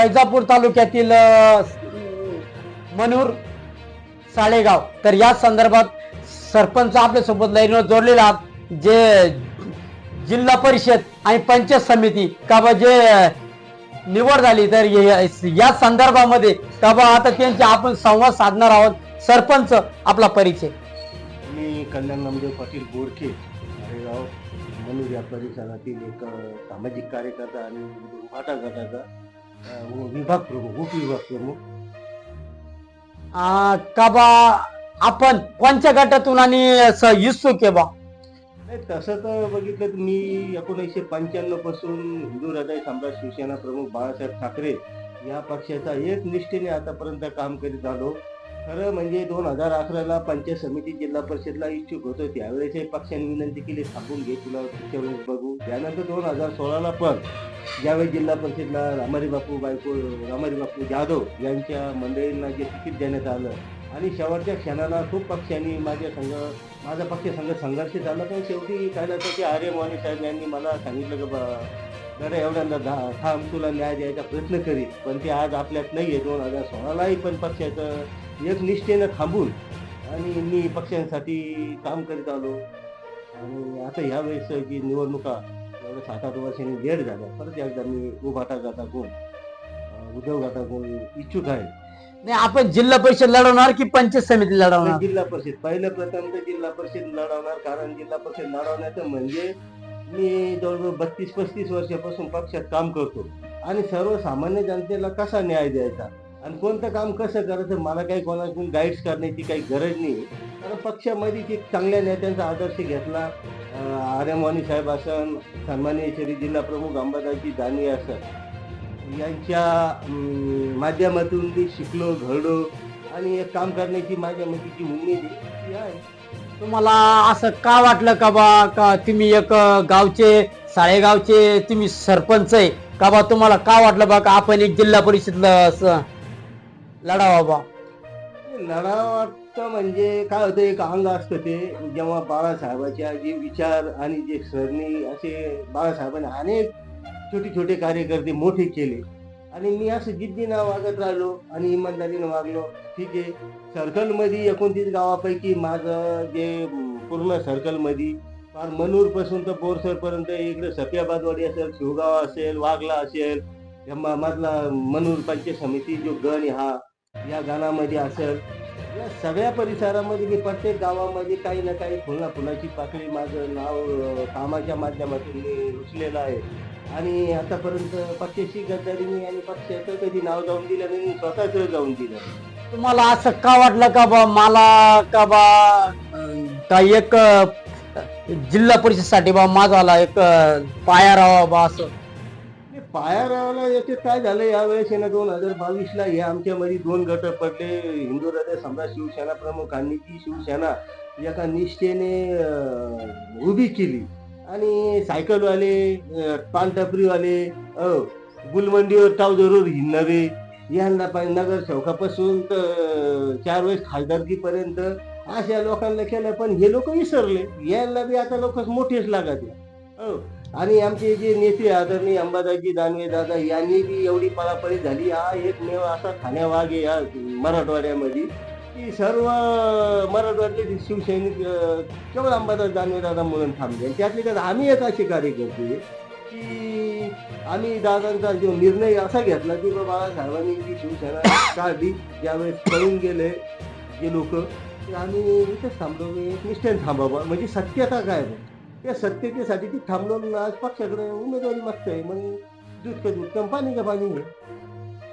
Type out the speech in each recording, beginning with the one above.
वैजापूर तालुक्यातील मनूर साळेगाव. तर या संदर्भात सरपंच आपल्यासोबत लाईनवर जोडलेला आहात जे जिल्हा परिषद आणि पंचायत समिती का बा जे निवड झाली तर या संदर्भामध्ये का बा आता त्यांचे आपण संवाद साधणार आहोत. सरपंच आपला परिचय. मी कल्याण नामदेव पाटील बोरखे मारेगाव मनूर या परिसरातील एक सामाजिक कार्यकर्ता आणि उभाटा गटाचा विभाग प्रमुख उपविभाग प्रमुख आ, का बा आपण कोणत्या गटातून आणि स- इच्छुक आहे बा नाही तसं तर बघितलं तर मी एकोणीसशे पंच्याण्णवपासून हिंदू हृदय सम्राट शिवसेना प्रमुख बाळासाहेब ठाकरे या पक्षाचा एक निष्ठेने आतापर्यंत काम करीत आलो खरं म्हणजे दोन हजार अकराला पंचायत समिती जिल्हा परिषदला इच्छुक होतो. त्यावेळेस पक्षाने विनंती केली थांबून घे तुला पुढच्या वेळेस बघू. त्यानंतर दोन हजार सोळाला पण ज्यावेळी जिल्हा परिषदला रामारी बापू बायको रामारी बापू जाधव यांच्या मंडळींना जे तिकीट देण्यात आलं आणि शेवटच्या क्षणाला खूप पक्षांनी माझ्या संघ माझा पक्ष संघ संघर्ष झाला. पण शेवटी काय झालं की आर्य मोहने साहेब यांनी मला सांगितलं की बा जरा एवढ्यांदा थांब तुला न्याय द्यायचा प्रयत्न करीत पण ते आज आपल्यात नाही आहे दोन हजार सोळालाही पण पक्षाचं एक निष्ठेनं थांबून आणि मी पक्षांसाठी काम करीत आलो. आणि आता ह्यावेळेस जी निवडणुका एवढ्या सात आठ वर्षांनी लेट झाल्या. परत एकदा मी उभाटा गटा कोण? उद्धव गटा कोण? इच्छुक आहे. नाही आपण जिल्हा परिषद लढवणार की पंचायत समिती लढवणार? जिल्हा परिषद. पहिलं प्रथम तर जिल्हा परिषद लढवणार कारण जिल्हा परिषद लढवण्याचं म्हणजे मी जवळजवळ बत्तीस पस्तीस वर्षापासून पक्षात काम करतो. आणि सर्वसामान्य जनतेला कसा न्याय द्यायचा? आणि कोणतं काम कसं करायचं? मला काही कोणाकडून गाईड्स करण्याची काही गरज नाही. कारण पक्षामध्ये की चांगल्या नेत्यांचा आदर्श घेतला अं, आर्यमवानी साहेब असन सन्मान्य शरी जिल्हा प्रमुख अंबादासजी दानवे असन यांच्या माध्यमातून मी शिकलो घडलो. आणि एक काम करण्याची माझ्या मतीची जी उमेद आहे. तुम्हाला असं का वाटलं का बा? का तुम्ही एक गावचे साळेगावचे तुम्ही सरपंच आहे? का बा तुम्हाला का वाटलं बा का आपण एक जिल्हा परिषद असं लढावा बा? लढा म्हणजे काय होतं एक अंग असतं ते. जेव्हा बाळासाहेबाच्या जे विचार आणि जे सरणी असे बाळासाहेबांनी अनेक छोटे छोटे कार्यकर्ते मोठे केले. आणि मी असं जिद्दीनं वागत राहिलो आणि इमानदारीनं वागलो. ठीक आहे. सर्कलमध्ये एकोणतीस गावापैकी माझं जे पूर्ण सर्कलमध्ये फार मनूरपासून तर बोरसरपर्यंत इकडे सफियाबादवाडी असेल शिवगाव असेल वाघला असेल या मधला मनूर पंचायत समिती जो गण हा या गाण्यामध्ये असेल. या सगळ्या परिसरामध्ये मी प्रत्येक गावामध्ये काही ना काही फुला फुलाची पाकळी माझं नाव कामाच्या माध्यमातून मी रुचलेलं आहे. आणि आतापर्यंत पक्षाची गद्दारीने आणि पक्षाचं कधी नाव जाऊन दिलं नाही स्वतःच जाऊन दिलं तुम्हाला असं का वाटलं का बा मला का बा का एक जिल्हा परिषदसाठी बा माझाला एक पाया राहावा बा असं? पायारावाला याचे काय झालं? यावेळेस ना दोन हजार बावीसला हे आमच्यामध्ये दोन गट पडले. हिंदू हृदय सम्राट शिवसेना प्रमुखांनी ती शिवसेना एका निष्ठेने उभी केली. आणि सायकलवाले पानटपरीवाले गुलमंडीवर टाव जरूर हिंडणारे यांना पाहिजे नगर चौकापासून तर चार वेळेस खासदारकीपर्यंत अशा लोकांना केलं. पण हे लोक विसरले. यांना बी आता लोक मोठेच लागत हो आणि आमचे जे नेते आदरणीय अंबादासजी दानवे दादा यांनी बी एवढी पळापळी झाली. हा एकमेव असा खाण्यावाग आहे या मराठवाड्यामध्ये. की सर्व मराठवाड्याचे शिवसैनिक केवळ अंबादास दानवे दादा म्हणून थांबले. त्यातले त्यात आम्ही एक असे कार्यकर्ते की आम्ही दादांचा जो निर्णय असा घेतला की बाबा बाळासाहेबांनी जी शिवसेना काढली ज्यावेळेस पळून गेले जे लोक आम्ही इथेच थांबलो. एक निष्ठेने थांबावं. म्हणजे सत्यता काय त्या सत्यतेसाठी ती थांबलो आज पक्षाकडे उमेदवारी मागतोय मग दूध का दूध कम पाणी का पाणी आहे.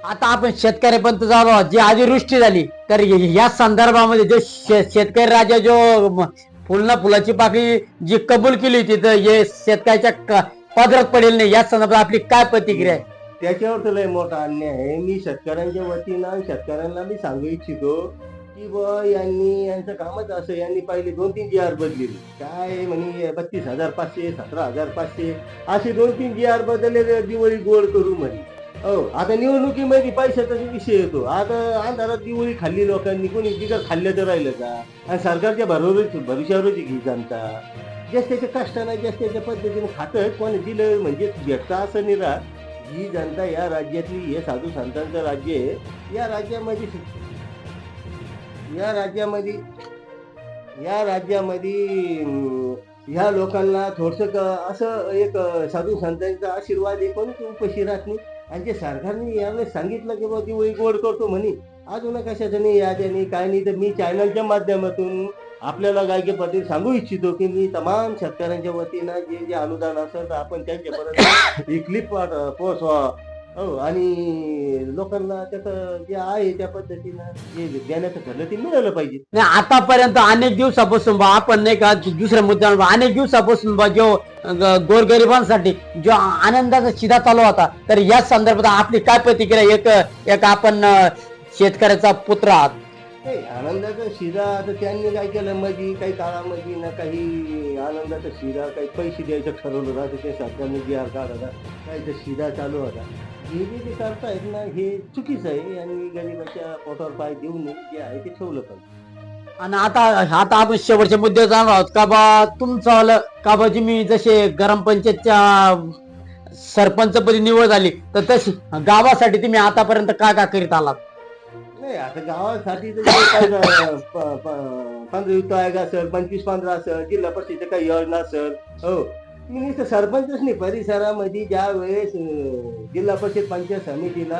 आता आपण शेतकऱ्यापर्यंत झालो आहोत. जी अतिवृष्टी झाली तर या संदर्भामध्ये जो शे- शेतकरी राजा जो म- फुलना फुलाची पाकळी जी कबूल केली होती तर हे शेतकऱ्याच्या क- पदरात पडेल नाही या संदर्भात आपली काय प्रतिक्रिया आहे त्याच्यावर तर लय मोठा अन्याय आहे मी शेतकऱ्यांच्या वतीनं शेतकऱ्यांना मी सांगू इच्छितो की ब यांनी यांचं कामच असं यांनी पाहिले दोन तीन जी आर बदलेली. काय म्हणे बत्तीस हजार पाचशे सतरा हजार पाचशे असे दोन तीन जी आर बदलले दिवाळी गोड करू म्हणे. हो आता निवडणुकीमध्ये पैशाचा विषय येतो. आता अंधारात दिवाळी खाल्ली लोकांनी कोणी बिगर खाल्लं तर राहिलं का? आणि सरकारच्या भरोवर भविष्यावरच घी जाणता जास्त त्याच्या कष्टानं जास्त त्याच्या पद्धतीने खातं कोणी दिलं म्हणजे भेटतं असं निरा ही जी जनता या राज्यातली हे साधू संतांचं राज्य आहे. या राज्यामध्ये या राज्यामध्ये या राज्यामध्ये ह्या लोकांना थोडस असं एक साधू संतांचा आशीर्वाद पण उपशी राहत नाही. आणि जे सरकारने यावेळेस सांगितलं की बाबा दिवाळी गोड करतो म्हणे अजून कशाचं नाही याद्याने काय नाही. तर मी चॅनलच्या माध्यमातून आपल्याला गायके पाटील सांगू इच्छितो की मी तमाम शेतकऱ्यांच्या वतीनं जे जे अनुदान असेल तर आपण त्यांच्यापर्यंत ही क्लिप पोहोचवा. हो आणि लोकांना त्याचं जे आहे त्या पद्धतीनं जे देण्याचं ठरलं ते मिळालं पाहिजे. नाही आतापर्यंत अनेक दिवसापासून बा आपण नाही का दुसऱ्या मुद्द्यावर अनेक दिवसापासून बा जो ग- गोरगरिबांसाठी जो आनंदाचा शिधा चालू होता तर या संदर्भात आपली काय प्रतिक्रिया? एक एक आपण अं, शेतकऱ्याचा पुत्र आहात. नाही आनंदाचा शिरा आता त्यांनी काय केलं? मध्ये काही काळामध्ये ना काही आनंदाचा शिरा काही पैसे द्यायचं ठरवलं राहतं ते सरकारने जी आर काढला काही तर शिरा चालू होता. हे जे ते करतायत ना हे चुकीचं आहे आणि गरिबाच्या पोटावर पाय देऊ नये जे आहे ते ठेवलं पाहिजे. आणि आता आता आपण शेवटच्या मुद्दे जाणार आहोत. का बा तुमचं का बा जी मी जसे ग्राम पंचायतच्या सरपंचपदी निवड झाली तर तशी गावासाठी तुम्ही आतापर्यंत काय काय करीत आलात? नाही आता गावासाठी तर काही अं, प- प- पंधरा युक्त आयोग असेल पंचवीस पंधरा असेल जिल्हा परिषदेच्या काही योजना असेल हो. मी नुसतं सरपंचच नाही परिसरामध्ये ज्या वेळेस अं, जिल्हा परिषद पंचायत समितीला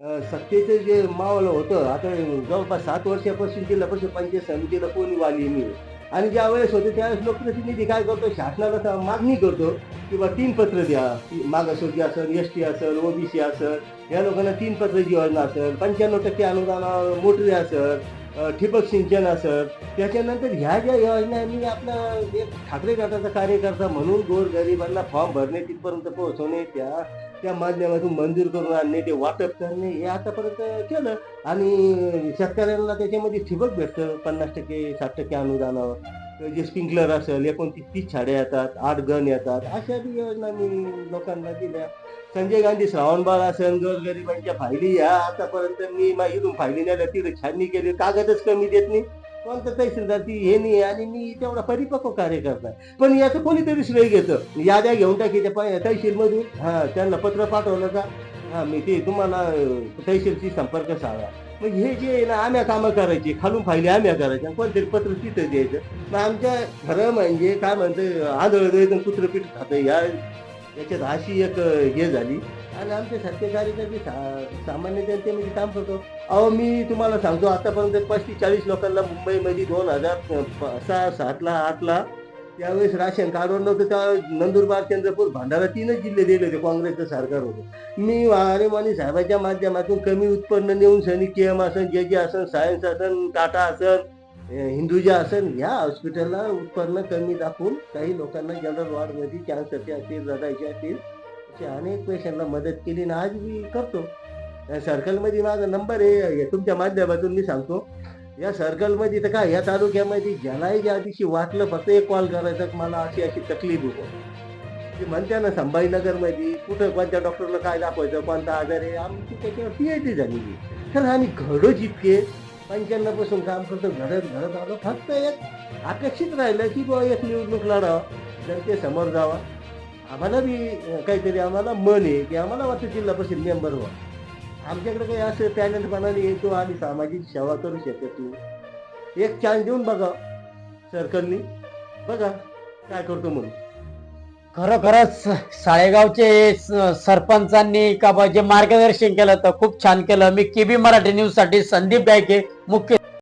अं, सत्तेचं जे मावलं होतं आता जवळपास सात वर्षापासून जिल्हा परिषद पंचायत समितीला कोणी वाली नाही. आणि ज्या वेळेस होते त्यावेळेस लोकप्रतिनिधी काय करतो? शासनाला सा- मागणी करतो किंवा तीन पत्र द्या. मागासवर्गीय असेल एस टी असेल ओबीसी असेल या लोकांना तीन पत्राची योजना असेल पंच्याण्णव टक्के अनुदान मोटरी असेल ठिबक सिंचन असेल त्याच्यानंतर ह्या ज्या योजना मी आपला एक ठाकरे गटाचा कार्यकर्ता म्हणून गोर गरिबांना फॉर्म भरणे तिथपर्यंत पोहोचवणे त्या त्या माध्यमातून मंजूर करून आणणे ते वाटप करणे हे आतापर्यंत केलं. आणि शेतकऱ्यांना त्याच्यामध्ये ठिबक भेटतं पन्नास टक्के साठ टक्के अनुदानावर. जे स्प्रिंकलर असेल एकोणतीस तीस छाड्या येतात आठ गण येतात अशा बी योजना मी लोकांना दिल्या. संजय गांधी श्रावणबाळ असेल गरिबांच्या फायली या. आतापर्यंत मी मा- इथून फायली नाही तिथे छाननी केली. कागदच कमी देत नाही. कोणतं तहसीलदार ती हे नाही आणि मी तेवढा परिपक्व कार्यकर्ता आहे. पण याचं कोणीतरी श्रेय घेतं. याद्या घेऊन टाकी त्या तहसीलमधून. हां त्यांना पत्र पाठवलं का? हां मी ते तुम्हाला अं, तहसीलशी संपर्क साधा. मग हे जे आहे ना आम्या कामं करायची खालून फायली आम्या करायच्या कोणतरी पत्र तिथं द्यायचं. मग आमच्या खरं म्हणजे काय म्हणतं आंधळ द्यायचं कुत्रपीठ खातं. या याच्यात अशी एक हे झाली. आणि आमचे सारखे कार्यकर्ते सा- सामान्य जनतेमध्ये काम करतो. अहो मी तुम्हाला सांगतो आतापर्यंत पस्तीस चाळीस लोकांना मुंबईमध्ये दोन हजार सहा सातला आठला त्यावेळेस राशन कार्डवर नव्हतं. त्या नंदुरबार चंद्रपूर भंडारा तीनच जिल्हे दिले होते काँग्रेसचं सरकार होतं. मी वारे माने साहेबाच्या माध्यमातून कमी उत्पन्न नेऊन सनी के एम आसन जे जे आसन सायन्स आसन टाटा आसन हिंदुजा आसन ह्या हॉस्पिटलला उत्पन्न कमी दाखवून काही लोकांना जनरल वॉर्डमध्ये कॅन्सरचे असतील हृदयाचे असतील अशा अनेक पेशंटला मदत केली. आणि आज मी करतो. सर्कलमध्ये माझा नंबर आहे. हे तुमच्या माध्यमातून मी सांगतो. या सर्कलमध्ये तर काय या तालुक्यामध्ये ज्यालाही ज्या दिवशी वाटलं फक्त एक कॉल करायचा मला अशी अशी तकलीफ होतो. ते म्हणते ना संभाजीनगरमध्ये कुठं कोणत्या डॉक्टरला काय दाखवायचं कोणता आजार आहे आमची त्याच्यावर पी आय टी झालेली तर आम्ही घडो जितके पंच्याण्णवपासून काम करतो घडत घडत आलो फक्त एक आकर्षित राहिलं की बुवा एक निवडणूक लढावा जनतेसमोर जावा. आम्हाला बी काहीतरी आम्हाला मन आहे की आम्हाला वाटतं जिल्हा परिषद मेंबर व्हा आमच्याकडे काही असं पॅनलपणाने येतो आम्ही सामाजिक सेवा करू शकत नाही एक चान्स देऊन बघा सरकारनी. बघा काय करतो म्हणून. खरोखरच साळेगावचे स- सरपंचांनी का बा जे मार्गदर्शन केलं तर खूप छान केलं. मी केबी मराठी न्यूजसाठी संदीप गायके मुख्य